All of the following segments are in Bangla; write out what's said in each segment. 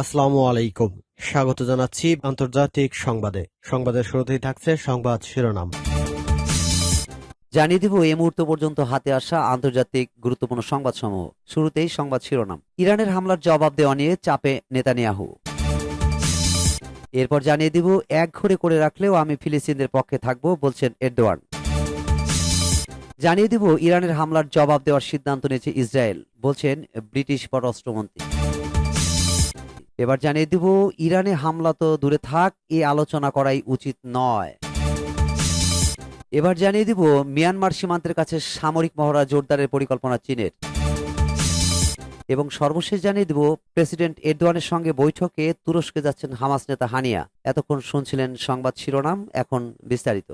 আসসালামু আলাইকুম। স্বাগত জানাচ্ছি আন্তর্জাতিক সংবাদে। সংবাদের শুরুতেই থাকছে সংবাদ শিরোনাম। জানিয়ে দিব এই মুহূর্ত পর্যন্ত হাতে আসা আন্তর্জাতিক গুরুত্বপূর্ণ সংবাদসমূহ। শুরুতেই সংবাদ শিরোনাম। ইরানের হামলার জবাব দেওয়া নিয়ে চাপে নেতানিয়াহু। এরপর জানিয়ে দিব, এক ঘরে করে রাখলেও আমি ফিলিস্তিনদের পক্ষে থাকব, বলছেন এরদোয়ান। জানিয়ে দিব, ইরানের হামলার জবাব দেওয়ার সিদ্ধান্ত নিয়েছে ইসরায়েল, বলছেন ব্রিটিশ পররাষ্ট্রমন্ত্রী। এবার জানিয়ে দিব, ইরানে হামলা তো দূরে থাক, এ আলোচনা করাই উচিত নয়। এবার জানিয়ে দিব, মিয়ানমার সীমান্তের কাছে সামরিক মহড়া জোরদারের পরিকল্পনা চীনের। এবং সর্বশেষ জানিয়ে দিব, প্রেসিডেন্ট এরদোয়ানের সঙ্গে বৈঠকে তুরস্কে যাচ্ছেন হামাস নেতা হানিয়া। এতক্ষণ শুনছিলেন সংবাদ শিরোনাম, এখন বিস্তারিত।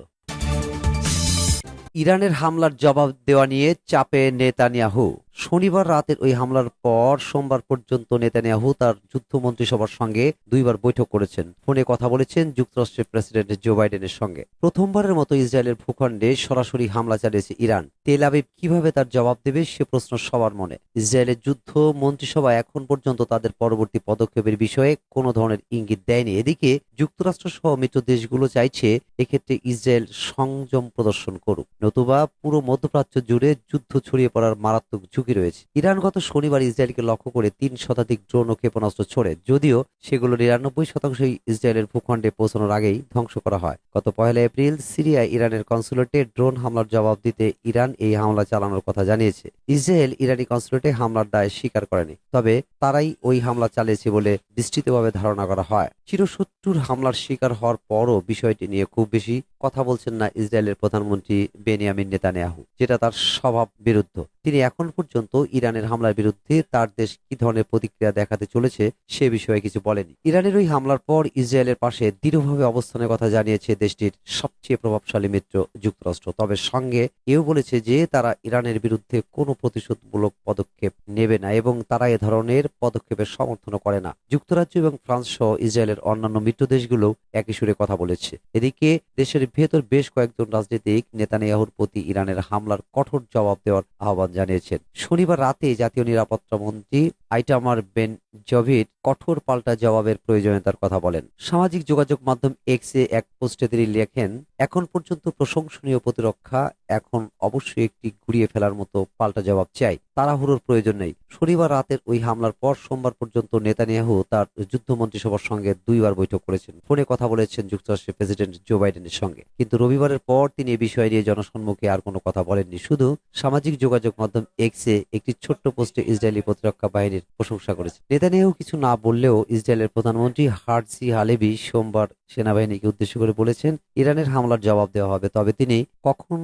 ইরানের হামলার জবাব দেওয়া নিয়ে চাপে নেতানিয়াহু। শনিবার রাতের ওই হামলার পর সোমবার পর্যন্ত নেতানিয়াহু তার যুদ্ধ মন্ত্রিসভার সঙ্গে দুইবার বৈঠক করেছেন। ফোনে কথা বলেছেন যুক্তরাষ্ট্রের প্রেসিডেন্ট জো বাইডেনের সঙ্গে। প্রথমবারের মতো ইসরায়েলের ভূখণ্ডে সরাসরি হামলা চালিয়েছে ইরান। তেল আবিব কীভাবে তার জবাব দেবে সে প্রশ্ন সবার মনে। ইসরায়েলের যুদ্ধ মন্ত্রিসভা এখন পর্যন্ত তাদের পরবর্তী পদক্ষেপের বিষয়ে কোনো ধরনের ইঙ্গিত দেয়নি। এদিকে যুক্তরাষ্ট্র সহ মিত্র দেশগুলো চাইছে এক্ষেত্রে ইসরায়েল সংযম প্রদর্শন করুক। নতুবা পুরো মধ্যপ্রাচ্য জুড়ে যুদ্ধ ছড়িয়ে পড়ার মারাত্মক ঝুঁকি রয়েছে। ইরান গত শনিবার ইসরায়েলকে লক্ষ্য করে তিন শতাধিক ড্রোন ও ক্ষেপণাস্ত্র ছোড়ে, যদিও সেগুলো নিরানব্বই শতাংশই ইসরায়েলের ভূখণ্ডে পৌঁছানোর আগেই ধ্বংস করা হয়। গত পয়লা এপ্রিল সিরিয়ায় ইরানের কনসুলেটে ড্রোন হামলার জবাব দিতে ইরান এই হামলা চালানোর কথা জানিয়েছে। ইসরায়েল ইরানি কনসুলেটে হামলার দায় স্বীকার করেনি, তবে তারাই ওই হামলা চালিয়েছে বলে বিস্তৃতভাবে ধারণা করা হয়। চিরশত্রুর হামলার শিকার হওয়ার পরও বিষয়টি নিয়ে খুব বেশি কথা বলছেন না ইসরায়েলের প্রধানমন্ত্রী বেনিয়ামিন নেতানিয়াহু, যেটা তার স্বভাব বিরুদ্ধ। তিনি এখন পর্যন্ত ইরানের হামলার বিরুদ্ধে তার দেশ কি ধরনের প্রতিক্রিয়া দেখাতে চলেছে সে বিষয়ে কিছু বলেনি। ইরানের ওই হামলার পর ইসরায়েলের পাশে দৃঢ়ভাবে অবস্থানের কথা জানিয়েছে দেশটির সবচেয়ে প্রভাবশালী মিত্র যুক্তরাষ্ট্র। তবে সঙ্গে এও বলেছে যে তারা ইরানের বিরুদ্ধে কোনো প্রতিশোধমূলক পদক্ষেপ নেবে না এবং তারা এ ধরনের পদক্ষেপের সমর্থন করে না। যুক্তরাজ্য এবং ফ্রান্স সহ ইসরায়েলের অন্যান্য মিত্র দেশগুলো একই সুরে কথা বলেছে। এদিকে দেশের ভেতর বেশ কয়েকজন রাজনীতিক নেতানিয়াহুর প্রতি ইরানের হামলার কঠোর জবাব দেওয়ার আহ্বান জানিয়েছেন। শনিবার রাতে জাতীয় নিরাপত্তা মন্ত্রী আইটামার বেন জভিড কঠোর পাল্টা জবাবের প্রয়োজনীয়তার কথা বলেন। সামাজিক যোগাযোগ মাধ্যম এক্সে এক পোস্টে তিনি লেখেন, এখন পর্যন্ত প্রশংসনীয় প্রতিরক্ষা, এখন অবশ্যই একটি ঘুরিয়ে ফেলার মতো পাল্টা জবাব চাই। তাড়াহুড়োর প্রয়োজন নেই। শনিবার রাতের ওই হামলার পর সোমবার পর্যন্ত নেতানিয়াহু তার যুদ্ধ মন্ত্রিসভার সঙ্গে দুইবার বৈঠক করেছেন। ফোনে কথা বলেছেন যুক্তরাষ্ট্রের প্রেসিডেন্ট জো বাইডেনের সঙ্গে। কিন্তু রবিবারের পর তিনি এ বিষয় নিয়ে জনসম্মুখে আর কোনো কথা বলেননি। শুধু সামাজিক যোগাযোগ মাধ্যম এক্সে একটি ছোট্ট পোস্টে ইসরায়েলি প্রতিরক্ষা বাহিনীর প্রশংসা করেছে। নেতানিয়াহু কিছু না বললেও ইসরায়েলের প্রধানমন্ত্রী হার্সি হালেবি সোমবার সেনাবাহিনীকে উদ্দেশ্য করে বলেছেন, ইরানের হামলার জবাব দেওয়া হবে, তবে তিনি কখন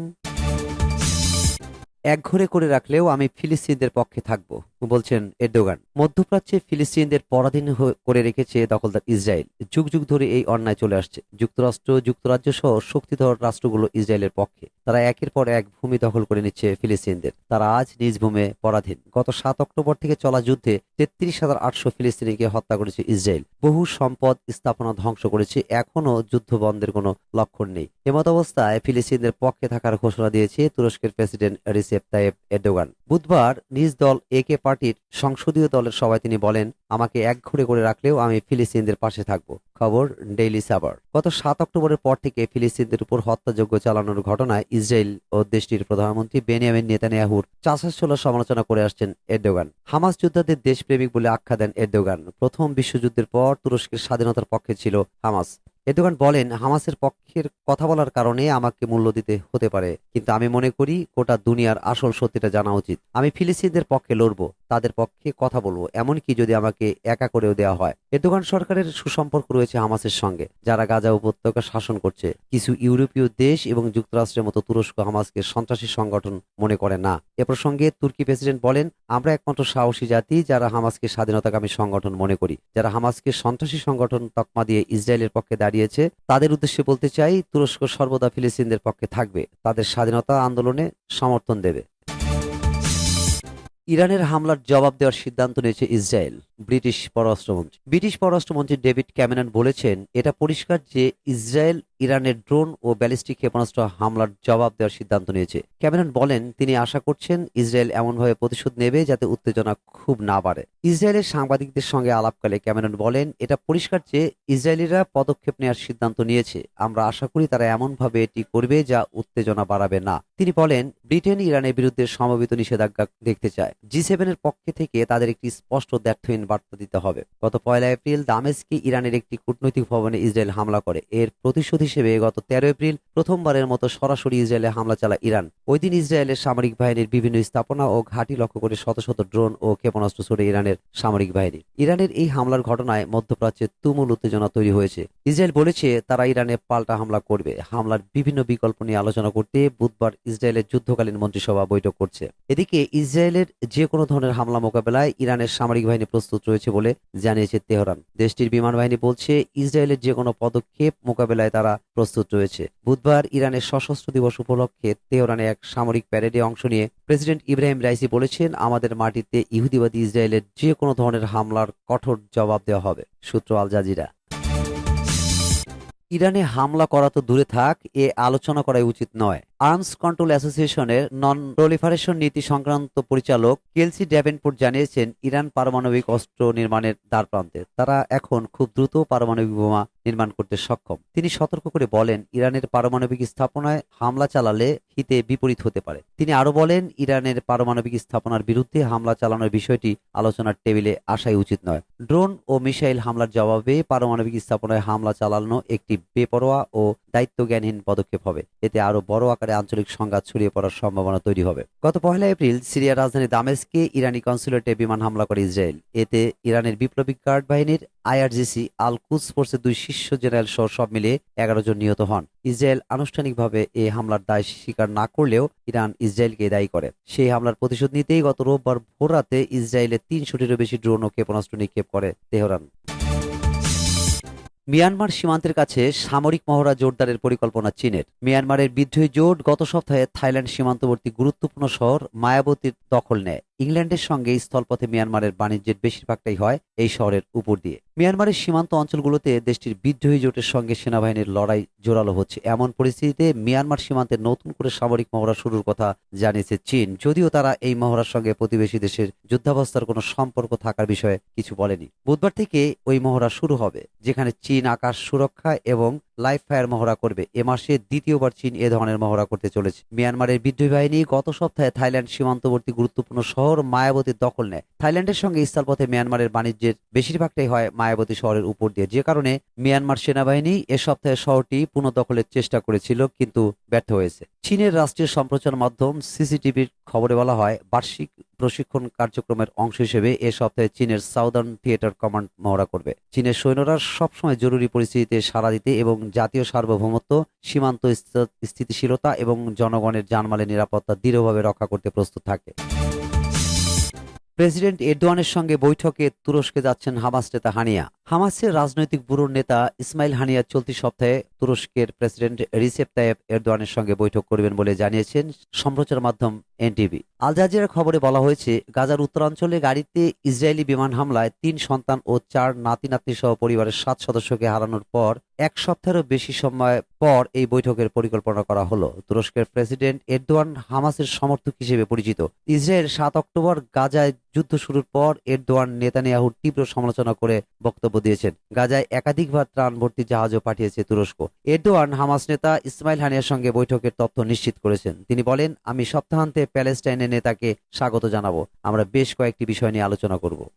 একঘরে করে রাখলেও আমি ফিলিস্তিনদের পক্ষে থাকব, বলছেন এরদোগান। মধ্যপ্রাচ্যে ফিলিস্তিনদের পরাধীন করে রেখেছে দখলদার ইসরায়েল। যুগ যুগ ধরে এই অন্যায় চলে আসছে। যুক্তরাষ্ট্র, যুক্তরাজ্য সহ শক্তিধর রাষ্ট্রগুলো ইসরায়েলের পক্ষে। তারা একের পর এক ভূমি দখল করে নিচ্ছে ফিলিস্তিনদের। তারা আজ নিজ ভূমে পরাধীন। গত সাত অক্টোবর থেকে চলা যুদ্ধে তেত্রিশ হাজার আটশো ফিলিস্তিনিকে হত্যা করেছে ইসরায়েল। বহু সম্পদ স্থাপনা ধ্বংস করেছে। এখনও যুদ্ধ বন্ধের কোনো লক্ষণ নেই। এমত অবস্থায় ফিলিস্তিনদের পক্ষে থাকার ঘোষণা দিয়েছে তুরস্কের প্রেসিডেন্ট রিসেপ তাইয়েব এরদোগান। বুধবার নিজ দল একে পার্টির সংসদীয় দলের সভায় তিনি বলেন আমাকে একঘরে করে রাখলেও আমি ফিলিস্তিনদের পাশে থাকব। খবর ডেইলি সাবার গত সাত অক্টোবরের পর থেকে ফিলিস্তিনদের উপর হত্যাযোগ্য চালানোর ঘটনায় ইসরায়েল ও দেশটির প্রধানমন্ত্রী বেনিয়ামিন নেতানিয়াহুর চাষাছোলা সমালোচনা করে আসছেন এরদোগান। হামাস যোদ্ধাদের দেশপ্রেমিক বলে আখ্যা দেন এরদোগান। প্রথম বিশ্বযুদ্ধের পর তুরস্কের স্বাধীনতার পক্ষে ছিল হামাস। এরদোগান বলেন, হামাসের পক্ষের কথা বলার কারণে আমাকে মূল্য দিতে হতে পারে, কিন্তু আমি মনে করি গোটা দুনিয়ার আসল সত্যিটা জানা উচিত। আমি ফিলিস্তিনদের পক্ষে লড়বো। তাদের পক্ষে কথা বলব। এমনকি যদি আমাকে একা করেও দেওয়া হয়। এরদোগান সরকারের সুসম্পর্ক রয়েছে হামাসের সঙ্গে, যারা গাজা উপত্যকা শাসন করছে। কিছু ইউরোপীয় দেশ এবং যুক্তরাষ্ট্রের মতো তুরস্ক হামাসকে সন্ত্রাসী সংগঠন মনে করে না। এ প্রসঙ্গে তুর্কি প্রেসিডেন্ট বলেন, আমরা একমাত্র সাহসী জাতি যারা হামাসকে স্বাধীনতাকামী সংগঠন মনে করি। যারা হামাসকে সন্ত্রাসী সংগঠন তকমা দিয়ে ইসরায়েলের পক্ষে দাঁড়িয়েছে, তাদের উদ্দেশ্যে বলতে চাই, তুরস্ক সর্বদা ফিলিস্তিনদের পক্ষে থাকবে। তাদের স্বাধীনতা আন্দোলনে সমর্থন দেবে। ইরানের হামলার জবাব দেওয়ার সিদ্ধান্ত নিয়েছে ইসরায়েল, ব্রিটিশ পররাষ্ট্রমন্ত্রী। ব্রিটিশ পররাষ্ট্রমন্ত্রী ডেভিড ক্যামেরন বলেছেন, এটা পরিষ্কার যে ইসরায়েল ইরানের ড্রোন ও ব্যালিস্টিক ক্ষেপণাস্ত্র হামলার জবাব দেওয়ার সিদ্ধান্ত নিয়েছে। ক্যামেরন বলেন, তিনি আশা করছেন ইসরায়েল এমনভাবে প্রতিশোধ নেবে যাতে উত্তেজনা খুব না বাড়ে। ইসরায়েলের সাংবাদিকদের সঙ্গে আলাপকালে ক্যামেরন বলেন, এটা পরিষ্কার যে ইসরায়েলিরা পদক্ষেপ নেওয়ার সিদ্ধান্ত নিয়েছে। আমরা আশা করি তারা এমনভাবে এটি করবে যা উত্তেজনা বাড়াবে না। তিনি বলেন, ব্রিটেন ইরানের বিরুদ্ধে সমবেত নিষেধাজ্ঞা দেখতে চায়। জি সেভেনের পক্ষে থেকে তাদের একটি স্পষ্ট দ্ব্যর্থহীন বার্তা দিতে হবে। গত পয়লা এপ্রিল দামেস্কে ইরানের একটি কূটনৈতিক ভবনে ইসরায়েল হামলা করে। এর প্রতিশোধ হিসেবে গত তেরো এপ্রিল প্রথমবারের মতো সরাসরি ইসরায়েলে হামলা চালায় ইরান। ওই দিন ইসরায়েলের সামরিক বাহিনীর বিভিন্ন স্থাপনা ও ঘাঁটি লক্ষ্য করে শত শত ড্রোন ও ক্ষেপণাস্ত্র ছড়ে ইরানের সামরিক বাহিনী। ইরানের এই হামলার ঘটনায় মধ্যপ্রাচ্যে তুমুল উত্তেজনা তৈরি হয়েছে। ইসরায়েল বলেছে তারা ইরানে পাল্টা হামলা করবে। হামলার বিভিন্ন বিকল্প নিয়ে আলোচনা করতে বুধবার ইসরায়েলের যুদ্ধকালীন মন্ত্রিসভা বৈঠক করছে। এদিকে ইসরায়েলের যে কোনো ধরনের হামলা মোকাবেলায় ইরানের সামরিক বাহিনী প্রস্তুত রয়েছে বলে জানিয়েছে তেহরান। দেশটির বিমান বাহিনী বলছে, ইসরায়েলের যে কোনো পদক্ষেপ মোকাবেলায় তারা প্রস্তুত রয়েছে। বুধবার ইরানের সশস্ত্র দিবস উপলক্ষে তেহরানে এক সামরিক প্যারেডে অংশ নিয়ে প্রেসিডেন্ট ইব্রাহিম রাইসি বলেছেন, আমাদের মাটিতে ইহুদিবাদী ইসরায়েলের যে কোনো ধরনের হামলার কঠোর জবাব দেওয়া হবে। সূত্র আল জাজিরা। ইরানে হামলা করা তো দূরে থাক, এ আলোচনা করাই উচিত নয়। আর্মস কন্ট্রোল অ্যাসোসিয়েশনের নন প্রলিফারেশন নীতি সংক্রান্ত পরিচালক কেলসি ড্যাভেনপোর্ট জানিয়েছেন, ইরান পারমাণবিক অস্ত্র নির্মাণের দ্বার প্রান্তে। তারা এখন খুব দ্রুত পারমাণবিক বোমা নির্মাণ করতে সক্ষম। তিনি সতর্ক করে বলেন, ইরানের পারমাণবিক স্থাপনায় হামলা চালালে হিতে বিপরীত হতে পারে। তিনি আরও বলেন, ইরানের পারমাণবিক স্থাপনার বিরুদ্ধে হামলা চালানোর বিষয়টি আলোচনার টেবিলে আসাই উচিত নয়। ড্রোন ও মিসাইল হামলার জবাবে পারমাণবিক স্থাপনায় হামলা চালানো একটি বেপরোয়া ও দায়িত্বজ্ঞানহীন পদক্ষেপ হবে। এতে আরও বড় আকারে আঞ্চলিক সংঘাত ছড়িয়ে পড়ার সম্ভাবনা তৈরি হবে। গত পহেলা এপ্রিল সিরিয়ার রাজধানী দামেস্কে ইরানি কনসুলেটে বিমান হামলা করে ইসরায়েল। এতে ইরানের বিপ্লবী গার্ড বাহিনীর আইআরজিসি আল কুস ফোর্সের দুই শীর্ষ জেনারেল সহ সব মিলিয়ে এগারো জন নিহত হন। ইসরায়েল আনুষ্ঠানিকভাবে এই হামলার দায় স্বীকার না করলেও ইরান ইসরায়েলকে দায়ী করে। সেই হামলার প্রতিশোধ নিতেই গত রোববার ভোররাতে ইসরায়েলের তিনশোটিরও বেশি ড্রোন ও ক্ষেপণাস্ত্র নিক্ষেপ করে তেহরান। মিয়ানমার সীমান্তের কাছে সামরিক মহড়া জোরদারের পরিকল্পনা চীনের। মিয়ানমারের বিদ্রোহী জোট গত সপ্তাহে থাইল্যান্ড সীমান্তবর্তী গুরুত্বপূর্ণ শহর মায়াবতীর দখল নেয়। ইংল্যান্ডের সঙ্গে স্থলপথে মিয়ানমারের বাণিজ্যের বেশিরভাগটাই হয় এই শহরের উপর দিয়ে। মিয়ানমারের সীমান্ত অঞ্চলগুলোতে দেশটির বিদ্রোহী জোটের সঙ্গে সেনাবাহিনীর লড়াই জোরালো হচ্ছে। এমন পরিস্থিতিতে মিয়ানমার সীমান্তে নতুন করে সামরিক মহড়া শুরুর কথা জানিয়েছে চীন। যদিও তারা এই মহড়ার সঙ্গে প্রতিবেশী দেশের যুদ্ধাবস্থার কোনো সম্পর্ক থাকার বিষয়ে কিছু বলেনি। বুধবার থেকে ওই মহড়া শুরু হবে, যেখানে চীন আকাশ সুরক্ষা এবং লাইভ ফায়ার মহড়া করবে। এ মাসে দ্বিতীয়বার চীন এ ধরনের মহড়া করতে চলেছে। মিয়ানমারের বিদ্রোহী বাহিনী গত সপ্তাহে থাইল্যান্ড সীমান্তবর্তী গুরুত্বপূর্ণ শহর মায়াবতীর দখল নেয়। থাইল্যান্ডের সঙ্গে স্থলপথে মিয়ানমারের বাণিজ্যের বেশিরভাগটাই হয় মায়াবতী শহরের উপর দিয়ে। যে কারণে মিয়ানমার সেনাবাহিনী এ সপ্তাহে শহরটি পুনঃদখলের চেষ্টা করেছিল, কিন্তু ব্যর্থ হয়েছে। চীনের রাষ্ট্রীয় সম্প্রচার মাধ্যম সিসিটিভির খবরে বলা হয়, বার্ষিক প্রশিক্ষণ কার্যক্রমের অংশ হিসেবে এ সপ্তাহে চীনের সাউদার্ন থিয়েটার কমান্ড মহড়া করবে। চীনের সৈন্যরা সবসময় জরুরি পরিস্থিতিতে সাড়া দিতে এবং জাতীয় সার্বভৌমত্ব, সীমান্ত স্থিতিশীলতা এবং জনগণের জানমালের নিরাপত্তা দৃঢ়ভাবে রক্ষা করতে প্রস্তুত থাকে। প্রেসিডেন্ট এরদোয়ানের সঙ্গে বৈঠকে তুরস্কে যাচ্ছেন হামাস নেতা হানিয়া। হামাসের রাজনৈতিক ব্যুরোর নেতা ইসমাইল হানিয়া চলতি সপ্তাহে তুরস্কের প্রেসিডেন্ট রিসেপ তায়েব এরদোয়ানের সঙ্গে বৈঠক করবেন বলে জানিয়েছেন সম্প্রচার মাধ্যম এনটিভি। আল জাজিরার খবরে বলা হয়েছে, গাজার উত্তরাঞ্চলে গাড়িতে ইসরায়েলি বিমান হামলায় তিন সন্তান ও চার নাতি নাতনি সহ পরিবারের সাত সদস্যকে হারানোর পর এক সপ্তাহেরও বেশি সময় পর এই বৈঠকের পরিকল্পনা করা হলো। তুরস্কের প্রেসিডেন্ট এরদোয়ান হামাসের সমর্থক হিসেবে পরিচিত। ইসরায়েল সাত অক্টোবর গাজায় যুদ্ধ শুরুর পর এরদোয়ান নেতানিয়াহুর তীব্র সমালোচনা করে বক্তব্য দিয়েছেন। গাজায় একাধিকবার ত্রাণ ভর্তি জাহাজও পাঠিয়েছে তুরস্ক। এরদোয়ান হামাস নেতা ইসমাইল হানিয়ার সঙ্গে বৈঠকের তথ্য নিশ্চিত করেছেন। তিনি বলেন, আমি সপ্তাহান্তে প্যালেস্টাইনের নেতাকে স্বাগত জানাব। আমরা বেশ কয়েকটি বিষয় নিয়ে আলোচনা করব।